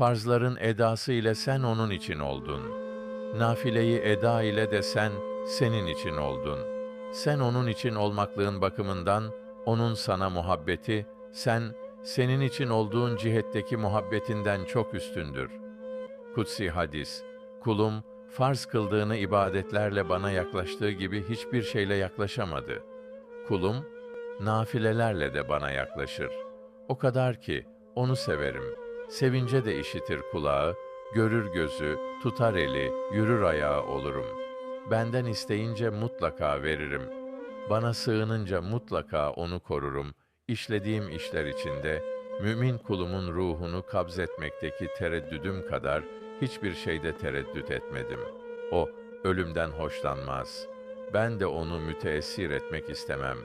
Farzların edası ile sen onun için oldun. Nafileyi eda ile de sen senin için oldun. Sen onun için olmaklığın bakımından onun sana muhabbeti, sen senin için olduğun cihetteki muhabbetinden çok üstündür. Kutsi hadis, kulum farz kıldığını ibadetlerle bana yaklaştığı gibi hiçbir şeyle yaklaşamadı. Kulum nafilelerle de bana yaklaşır. O kadar ki onu severim. Sevince de işitir kulağı, görür gözü, tutar eli, yürür ayağı olurum. Benden isteyince mutlaka veririm. Bana sığınınca mutlaka onu korurum. İşlediğim işler içinde mümin kulumun ruhunu kabzetmekteki tereddüdüm kadar hiçbir şeyde tereddüt etmedim. O ölümden hoşlanmaz. Ben de onu müteessir etmek istemem.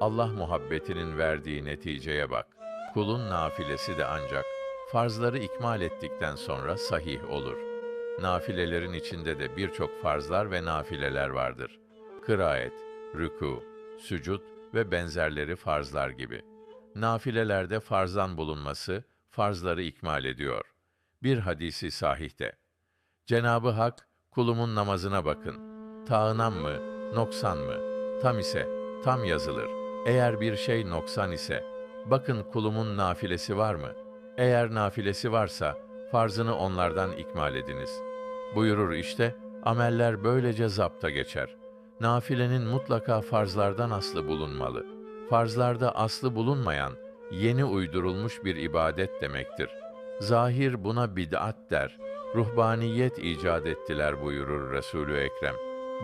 Allah muhabbetinin verdiği neticeye bak. Kulun nafilesi de ancak farzları ikmal ettikten sonra sahih olur. Nafilelerin içinde de birçok farzlar ve nafileler vardır. Kıraat, rükû, sücud ve benzerleri farzlar gibi. Nafilelerde farzdan bulunması farzları ikmal ediyor. Bir hadisi sahihte. Cenabı Hak kulumun namazına bakın. Tağınan mı, noksan mı? Tam ise tam yazılır. Eğer bir şey noksan ise bakın kulumun nafilesi var mı? Eğer nafilesi varsa farzını onlardan ikmal ediniz. Buyurur işte ameller böylece zapta geçer. Nafilenin mutlaka farzlardan aslı bulunmalı. Farzlarda aslı bulunmayan yeni uydurulmuş bir ibadet demektir. Zahir buna bid'at der. Ruhbaniyet icat ettiler buyurur Resulü Ekrem.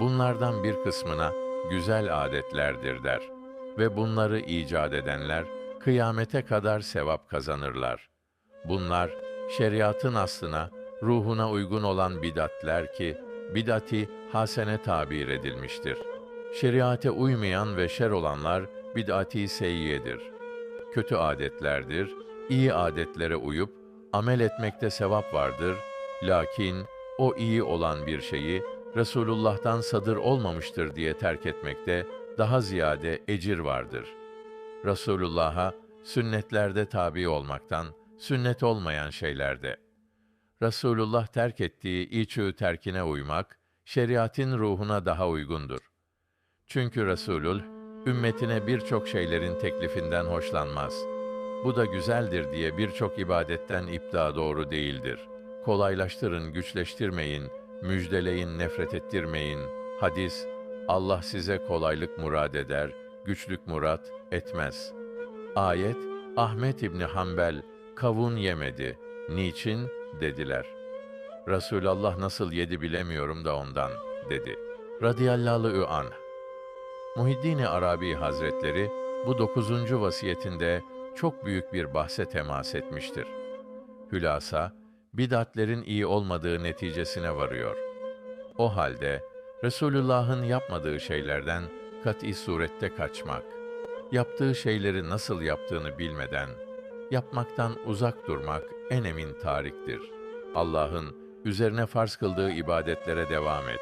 Bunlardan bir kısmına güzel adetlerdir der. Ve bunları icat edenler kıyamete kadar sevap kazanırlar. Bunlar şeriatın aslına, ruhuna uygun olan bidatler ki bidati hasene tabir edilmiştir. Şeriate uymayan ve şer olanlar bid'ati seyyiyedir. Kötü adetlerdir, iyi adetlere uyup amel etmekte sevap vardır. Lakin o iyi olan bir şeyi Resulullah'tan sadır olmamıştır diye terk etmekte daha ziyade ecir vardır. Resulullah'a sünnetlerde tabi olmaktan, sünnet olmayan şeylerde. Resulullah terk ettiği içü terkine uymak, şeriatin ruhuna daha uygundur. Çünkü Resulül, ümmetine birçok şeylerin teklifinden hoşlanmaz. Bu da güzeldir diye birçok ibadetten ipta doğru değildir. Kolaylaştırın, güçleştirmeyin, müjdeleyin, nefret ettirmeyin. Hadis, Allah size kolaylık murad eder, güçlük murat etmez. Ayet, Ahmet İbni Hanbel kavun yemedi. Niçin? dediler. Resulallah nasıl yedi bilemiyorum da ondan, dedi. Radiyallahu anh. Muhiddin Arabi Hazretleri bu dokuzuncu vasiyetinde çok büyük bir bahse temas etmiştir. Hülasa, bidatlerin iyi olmadığı neticesine varıyor. O halde Resulullah'ın yapmadığı şeylerden kat'i surette kaçmak, yaptığı şeyleri nasıl yaptığını bilmeden, yapmaktan uzak durmak en emin tariktir. Allah'ın üzerine farz kıldığı ibadetlere devam et.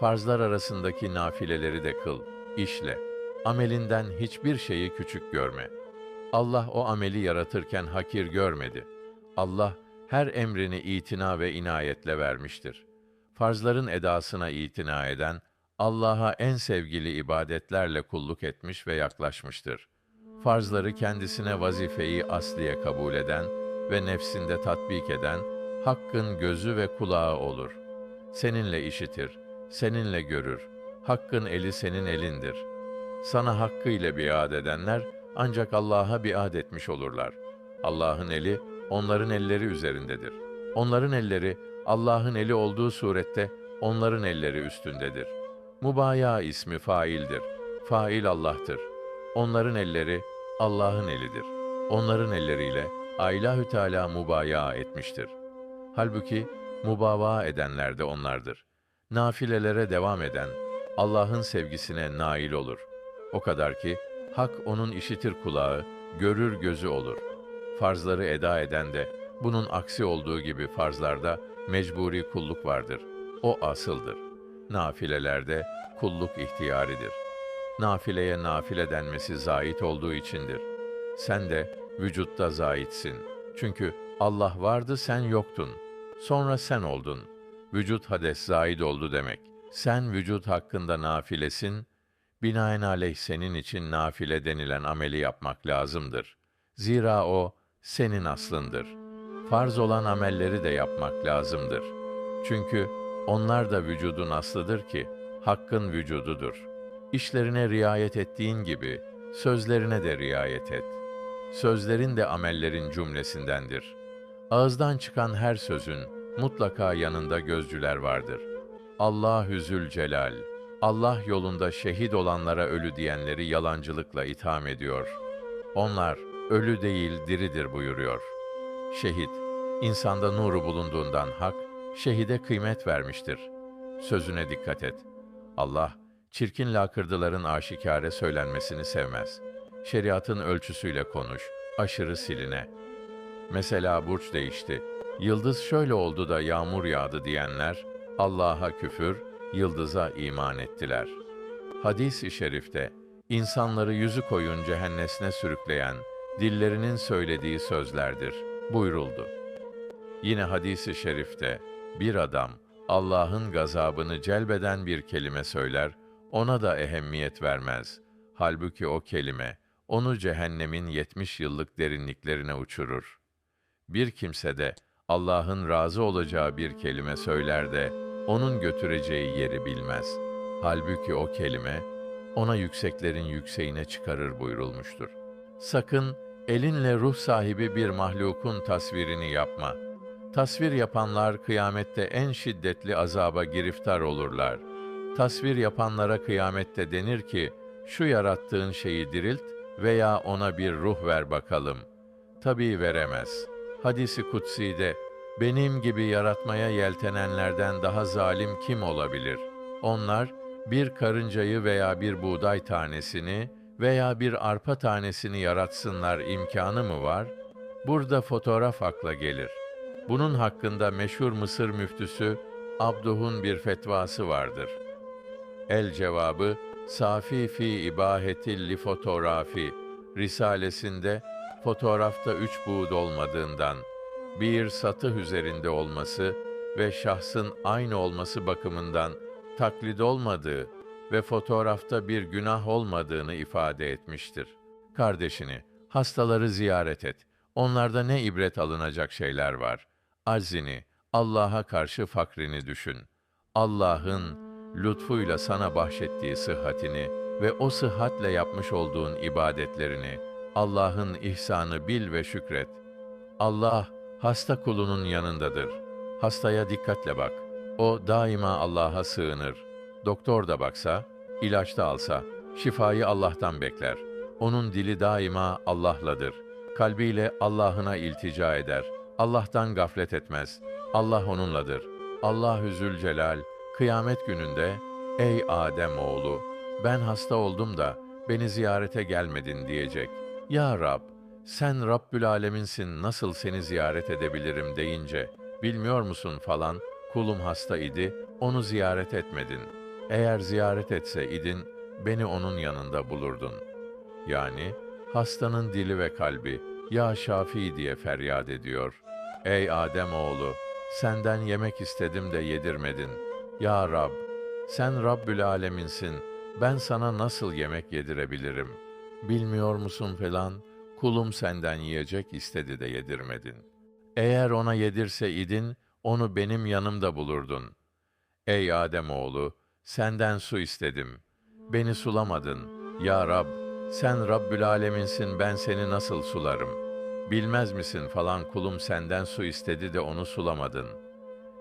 Farzlar arasındaki nafileleri de kıl, işle. Amelinden hiçbir şeyi küçük görme. Allah o ameli yaratırken hakir görmedi. Allah her emrini itina ve inayetle vermiştir. Farzların edasına itina eden, Allah'a en sevgili ibadetlerle kulluk etmiş ve yaklaşmıştır. Farzları kendisine vazifeyi asliye kabul eden ve nefsinde tatbik eden, Hakk'ın gözü ve kulağı olur. Seninle işitir, seninle görür. Hakk'ın eli senin elindir. Sana hakkıyla biat edenler, ancak Allah'a biat etmiş olurlar. Allah'ın eli, onların elleri üzerindedir. Onların elleri, Allah'ın eli olduğu surette, onların elleri üstündedir. Mubaya ismi faildir. Fail Allah'tır. Onların elleri, Allah'ın elidir. Onların elleriyle Ailahü Teala mubaya etmiştir. Halbuki mubava edenler de onlardır. Nafilelere devam eden Allah'ın sevgisine nail olur. O kadar ki hak onun işitir kulağı, görür gözü olur. Farzları eda eden de bunun aksi olduğu gibi farzlarda mecburi kulluk vardır. O asıldır. Nafilelerde kulluk ihtiyaridir. Nafileye nafile denmesi zait olduğu içindir. Sen de vücutta zaitsin. Çünkü Allah vardı sen yoktun. Sonra sen oldun. Vücut hades zaid oldu demek. Sen vücut hakkında nafilesin. Binaenaleyh senin için nafile denilen ameli yapmak lazımdır. Zira o senin aslındır. Farz olan amelleri de yapmak lazımdır. Çünkü onlar da vücudun aslıdır ki hakkın vücududur. İşlerine riayet ettiğin gibi sözlerine de riayet et. Sözlerin de amellerin cümlesindendir. Ağızdan çıkan her sözün mutlaka yanında gözcüler vardır. Allahü Zülcelal, Allah yolunda şehit olanlara ölü diyenleri yalancılıkla itham ediyor. Onlar ölü değil diridir buyuruyor. Şehit, insanda nuru bulunduğundan hak, şehide kıymet vermiştir. Sözüne dikkat et. Allah, çirkin lakırdıların aşikare söylenmesini sevmez. Şeriatın ölçüsüyle konuş, aşırı siline. Mesela burç değişti. Yıldız şöyle oldu da yağmur yağdı diyenler, Allah'a küfür, yıldıza iman ettiler. Hadis-i şerifte, insanları yüzü koyun cehennesine sürükleyen, dillerinin söylediği sözlerdir, buyuruldu. Yine hadis-i şerifte, bir adam, Allah'ın gazabını celbeden bir kelime söyler, ona da ehemmiyet vermez. Halbuki o kelime, onu cehennemin yetmiş yıllık derinliklerine uçurur. Bir kimse de Allah'ın razı olacağı bir kelime söyler de onun götüreceği yeri bilmez. Halbuki o kelime ona yükseklerin yükseğine çıkarır buyurulmuştur. Sakın elinle ruh sahibi bir mahlukun tasvirini yapma. Tasvir yapanlar kıyamette en şiddetli azaba giriftar olurlar. Tasvir yapanlara kıyamette denir ki, şu yarattığın şeyi dirilt veya ona bir ruh ver bakalım. Tabii veremez. Hadisi kutsi'de, benim gibi yaratmaya yeltenenlerden daha zalim kim olabilir? Onlar, bir karıncayı veya bir buğday tanesini veya bir arpa tanesini yaratsınlar imkanı mı var? Burada fotoğraf akla gelir. Bunun hakkında meşhur Mısır müftüsü Abduh'un bir fetvası vardır. El cevabı Safi fi ibahetil li fotoğrafi risalesinde fotoğrafta üç buğd olmadığından, bir satıh üzerinde olması ve şahsın aynı olması bakımından taklit olmadığı ve fotoğrafta bir günah olmadığını ifade etmiştir. Kardeşini, hastaları ziyaret et. Onlarda ne ibret alınacak şeyler var. Aczini, Allah'a karşı fakrini düşün. Allah'ın lütfuyla sana bahşettiği sıhhatini ve o sıhhatle yapmış olduğun ibadetlerini, Allah'ın ihsanı bil ve şükret. Allah hasta kulunun yanındadır. Hastaya dikkatle bak. O daima Allah'a sığınır. Doktor da baksa, ilaç da alsa, şifayı Allah'tan bekler. Onun dili daima Allah'ladır. Kalbiyle Allah'ına iltica eder. Allah'tan gaflet etmez. Allah onunladır. Allahü Zülcelal, kıyamet gününde, Ey Adem oğlu, ben hasta oldum da beni ziyarete gelmedin diyecek. Ya Rab, sen Rabbül Aleminsin nasıl seni ziyaret edebilirim deyince, bilmiyor musun falan, kulum hasta idi, onu ziyaret etmedin. Eğer ziyaret etse idin, beni onun yanında bulurdun. Yani, hastanın dili ve kalbi, Ya Şafi diye feryat ediyor. Ey Adem oğlu, senden yemek istedim de yedirmedin. Ya Rab, sen Rabbül Aleminsin, ben sana nasıl yemek yedirebilirim? Bilmiyor musun falan, kulum senden yiyecek istedi de yedirmedin. Eğer ona yedirse idin, onu benim yanımda bulurdun. Ey Adem oğlu, senden su istedim. Beni sulamadın. Ya Rab, sen Rabbül Aleminsin, ben seni nasıl sularım? Bilmez misin falan kulum senden su istedi de onu sulamadın.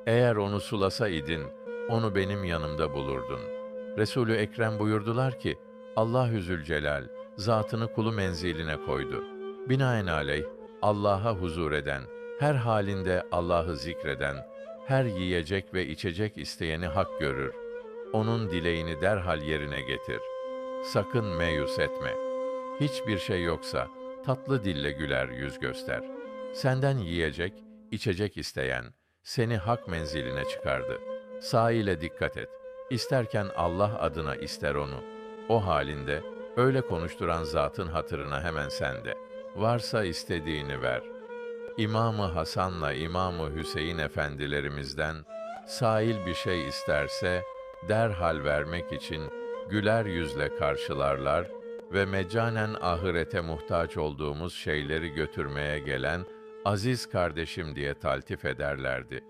Eğer onu sulasa idin, onu benim yanımda bulurdun. Resulü Ekrem buyurdular ki, Allah Zülcelal zatını kulu menziline koydu. Binaenaleyh Allah'a huzur eden, her halinde Allah'ı zikreden, her yiyecek ve içecek isteyeni hak görür. Onun dileğini derhal yerine getir. Sakın meyus etme. Hiçbir şey yoksa tatlı dille güler yüz göster. Senden yiyecek, içecek isteyen seni hak menziline çıkardı. Sağ ile dikkat et. İsterken Allah adına ister onu. O halinde öyle konuşturan zatın hatırına hemen sende. Varsa istediğini ver. İmamı Hasan'la İmamı Hüseyin efendilerimizden sail bir şey isterse derhal vermek için güler yüzle karşılarlar ve mecanen ahirete muhtaç olduğumuz şeyleri götürmeye gelen aziz kardeşim diye taltif ederlerdi.